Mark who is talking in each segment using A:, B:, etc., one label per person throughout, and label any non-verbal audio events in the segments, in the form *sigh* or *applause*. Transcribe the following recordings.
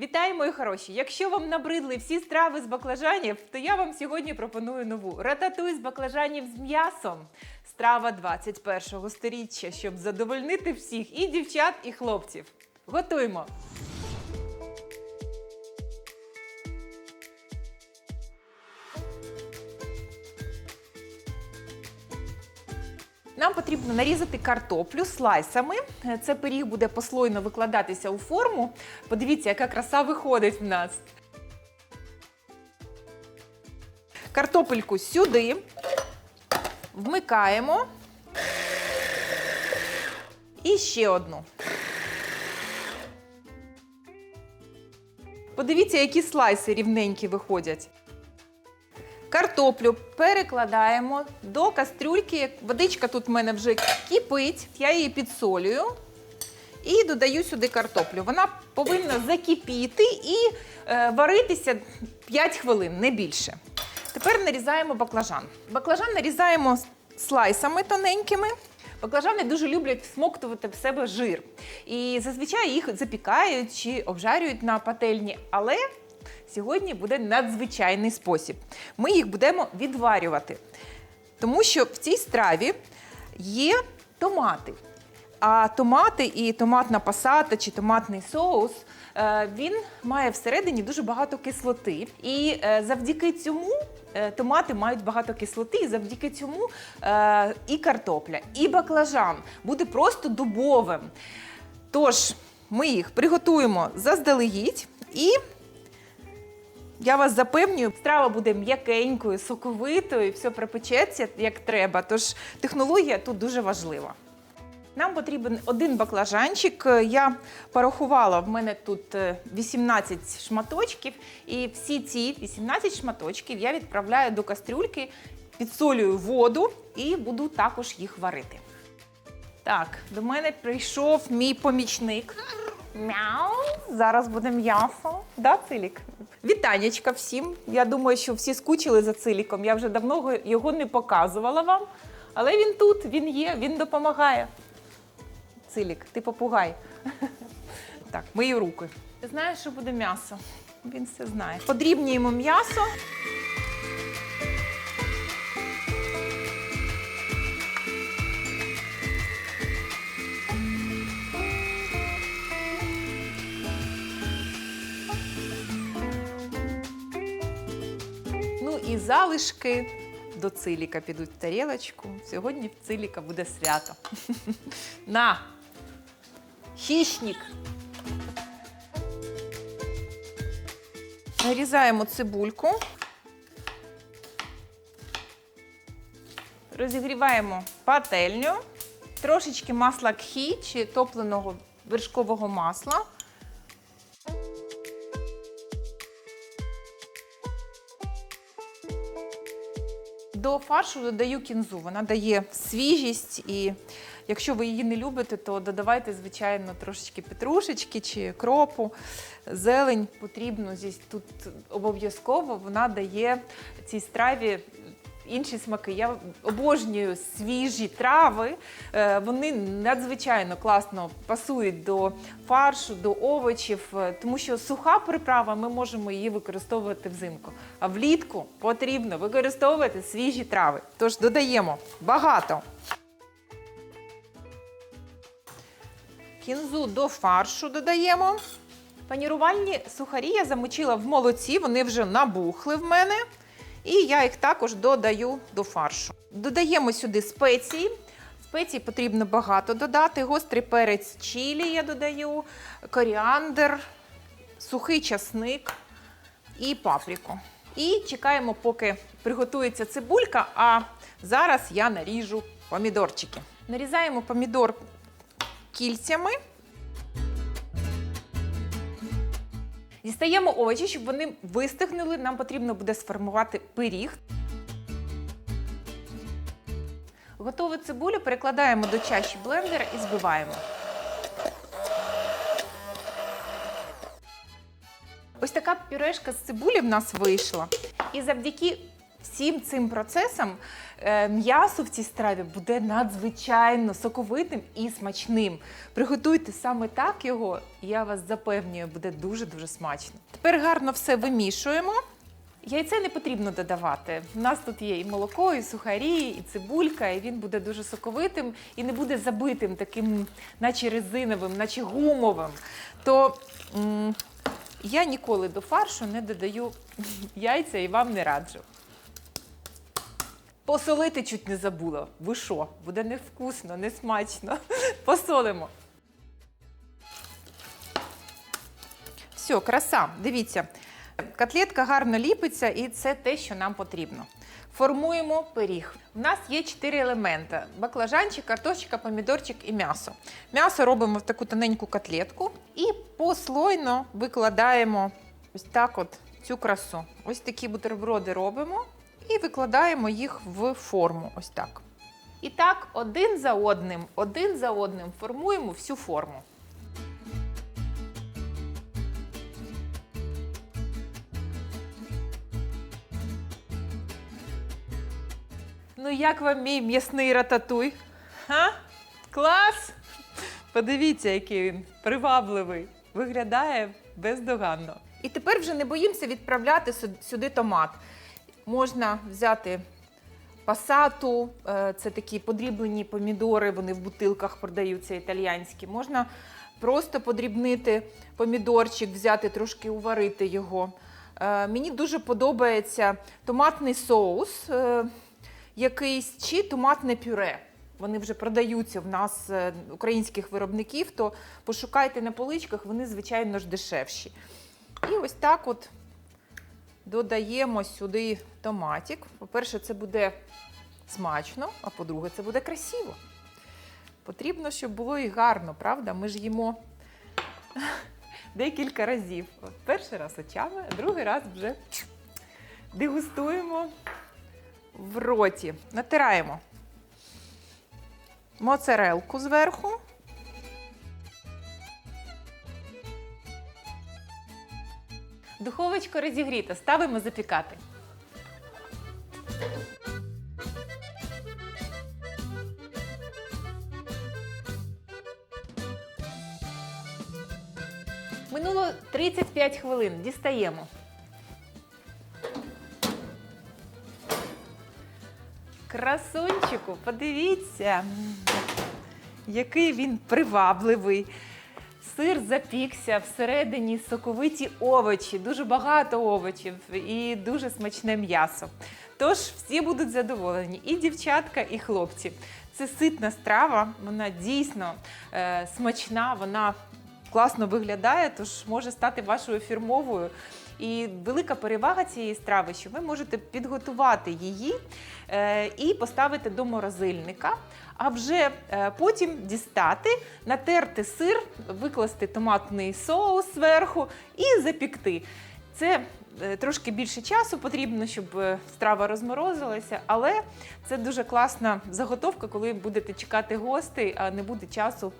A: Вітаю, мої хороші! Якщо вам набридли всі страви з баклажанів, то я вам сьогодні пропоную нову рататуй з баклажанів з м'ясом. Страва 21-го сторіччя, щоб задовольнити всіх і дівчат, і хлопців. Готуємо! Нам потрібно нарізати картоплю слайсами. Е, Це пиріг буде послойно викладатися у форму. Подивіться, яка краса виходить в нас. Картопельку сюди. Вмикаємо. І ще одну. Подивіться, які слайси рівненькі виходять. Картоплю перекладаємо до кастрюльки. Водичка тут в мене вже кипить, я її підсолюю і додаю сюди картоплю. Вона повинна закипіти і е, варитися 5 хвилин, не більше. Тепер нарізаємо баклажан. Баклажан нарізаємо слайсами тоненькими. Баклажани дуже люблять всмоктувати в себе жир. І зазвичай їх запікають чи обжарюють на пательні. Але сьогодні буде надзвичайний спосіб. Ми їх будемо відварювати. Тому що в цій страві є томати. А томати і томатна пасата чи томатний соус е, він має всередині дуже багато кислоти. І е, завдяки цьому е, томати мають багато кислоти, і завдяки цьому і картопля, і баклажан буде просто дубовим. Тож ми їх приготуємо заздалегідь і я вас запевнюю, страва буде м'якенькою, соковитою, все припечеться як треба. Тож технологія тут дуже важлива. Нам потрібен один баклажанчик. Я порахувала, в мене тут е, 18 шматочків, і всі ці 18 шматочків я відправляю до кастрюльки, підсолюю воду і буду також їх варити. Так, до мене прийшов мій помічник. Мяу. Зараз буде м'ясо. Да, Цилік? Вітанечка всім. Я думаю, що всі скучили за циліком. Я вже давно його не показувала вам. Але він тут, він є, він допомагає. Цилік, ти попугай. *laughs* Так, мої руки. Ти знаєш, що буде м'ясо? Він все знає. Подрібнюємо м'ясо. І залишки до циліка підуть в тарілочку. Сьогодні в циліка буде свято. *laughs* На! Хищник! Нарізаємо цибульку. Розігріваємо пательню, трошечки масла кхі чи топленого вершкового масла. Фаршу додаю кінзу. Вона дає свіжість, і якщо ви її не любите, то додавайте, звичайно, трошечки петрушечки чи кропу. Зелень потрібно тут обов'язково. Вона дає цій страві інші смаки. Я обожнюю свіжі трави. Е, Вони надзвичайно класно пасують до фаршу, до овочів, е, тому що суха приправа ми можемо її використовувати взимку. А влітку потрібно використовувати свіжі трави. Тож додаємо багато. Кінзу до фаршу додаємо. Панірувальні сухарі я замочила в молоці, вони вже набухли в мене. І я їх також додаю до фаршу. Додаємо сюди спеції. Спецій потрібно багато додати. Гострий перець чилі я додаю, коріандр, сухий часник і паприку. І чекаємо, поки приготується цибулька, а зараз я наріжу помідорчики. Нарізаємо помідор кільцями. Дістаємо овочі, щоб вони вистигнули. Нам потрібно буде сформувати пиріг. Готову цибулю перекладаємо до чаші блендера і збиваємо. Ось така пюрешка з цибулі в нас вийшла. І завдяки всім цим процесом е, м'ясо в цій страві буде надзвичайно соковитим і смачним. Приготуйте саме так його, я вас запевнюю, буде дуже-дуже смачно. Тепер гарно все вимішуємо. Яйце не потрібно додавати. У нас тут є і молоко, і сухарі, і цибулька, і він буде дуже соковитим і не буде забитим, таким, наче резиновим, наче гумовим. То м, я ніколи до фаршу не додаю *laughs* яйця і вам не раджу. Посолити чуть не забула. Ви що? Буде невкусно, не смачно. *laughs* Посолимо. Все, краса. Дивіться. Котлетка гарно ліпиться, і це те, що нам потрібно. Формуємо пиріг. У нас є чотири елементи: баклажанчик, картошечка, помідорчик і м'ясо. М'ясо робимо в таку тоненьку котлетку і послойно викладаємо ось так от цю красу. Ось такі бутерброди робимо і викладаємо їх в форму. Ось так. І так, один за одним, один за одним формуємо всю форму. Ну, як вам мій м'ясний рататуй? Ха? Клас! Подивіться, який він привабливий. Виглядає бездоганно. І тепер вже не боїмося відправляти сюди томат. Можна взяти пасату, е, це такі подріблені помідори, вони в бутилках продаються італіянські. Можна просто подрібнити помідорчик, взяти трошки уварити його. Е, Мені дуже подобається томатний соус е, якийсь чи томатне пюре. Вони вже продаються в нас українських виробників, то пошукайте на поличках, вони, звичайно ж, дешевші. І ось так от додаємо сюди томатик. По-перше, це буде смачно, а по-друге, це буде красиво. Потрібно, щоб було і гарно, правда? Ми ж їмо *laughs* декілька разів. Перший раз очами, а другий раз вже дегустуємо в роті. Натираємо моцарелку зверху. Духовочка розігріта, ставимо запікати. Минуло 35 хвилин. Дістаємо. Красунчику, подивіться, який він привабливий. Сир запікся, всередині соковиті овочі, дуже багато овочів і дуже смачне м'ясо. Тож всі будуть задоволені, і дівчатка, і хлопці. Це ситна страва, вона дійсно е, смачна, вона класно виглядає, тож може стати вашою фірмовою. І велика перевага цієї страви, що ви можете підготувати її е, і поставити до морозильника, а вже е, потім дістати, натерти сир, викласти томатний соус зверху і запікти. Це е, трошки більше часу потрібно, щоб страва розморозилася, але це дуже класна заготовка, коли будете чекати гостей, а не буде часу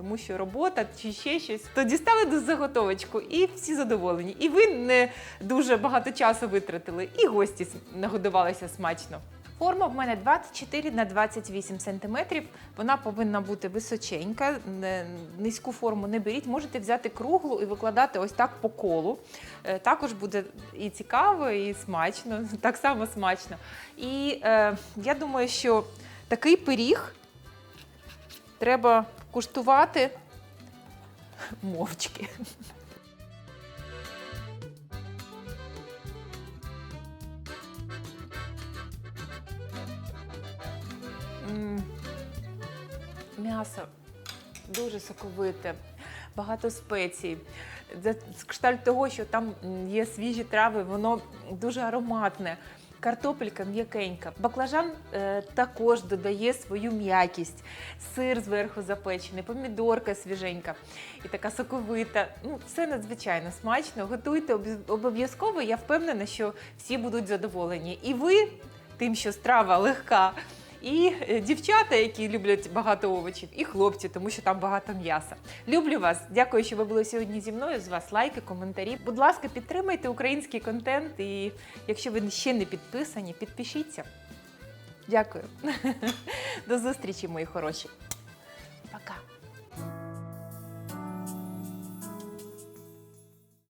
A: тому що робота чи ще щось. То дістали до заготовочку, і всі задоволені. І ви не дуже багато часу витратили, і гості нагодувалися смачно. Форма в мене 24 на 28 сантиметрів. Вона повинна бути височенька. Низьку форму не беріть. Можете взяти круглу і викладати ось так по колу. Е, Також буде і цікаво, і смачно, *laughs* так само смачно. І е, я думаю, що такий пиріг треба куштувати мовчки. М'ясо дуже соковите, багато спецій. Це кшталт того, що там є свіжі трави, воно дуже ароматне. Картопелька м'якенька. Баклажан е, також додає свою м'якість. Сир зверху запечений, помідорка свіженька і така соковита. Ну, все надзвичайно смачно. Готуйте обов'язково. Я впевнена, що всі будуть задоволені. І ви тим, що страва легка і е, дівчата, які люблять багато овочів, і хлопці, тому що там багато м'яса. Люблю вас. Дякую, що ви були сьогодні зі мною. З вас лайки, коментарі. Будь ласка, підтримайте український контент. І якщо ви ще не підписані, підпишіться. Дякую. *laughs* До зустрічі, мої хороші.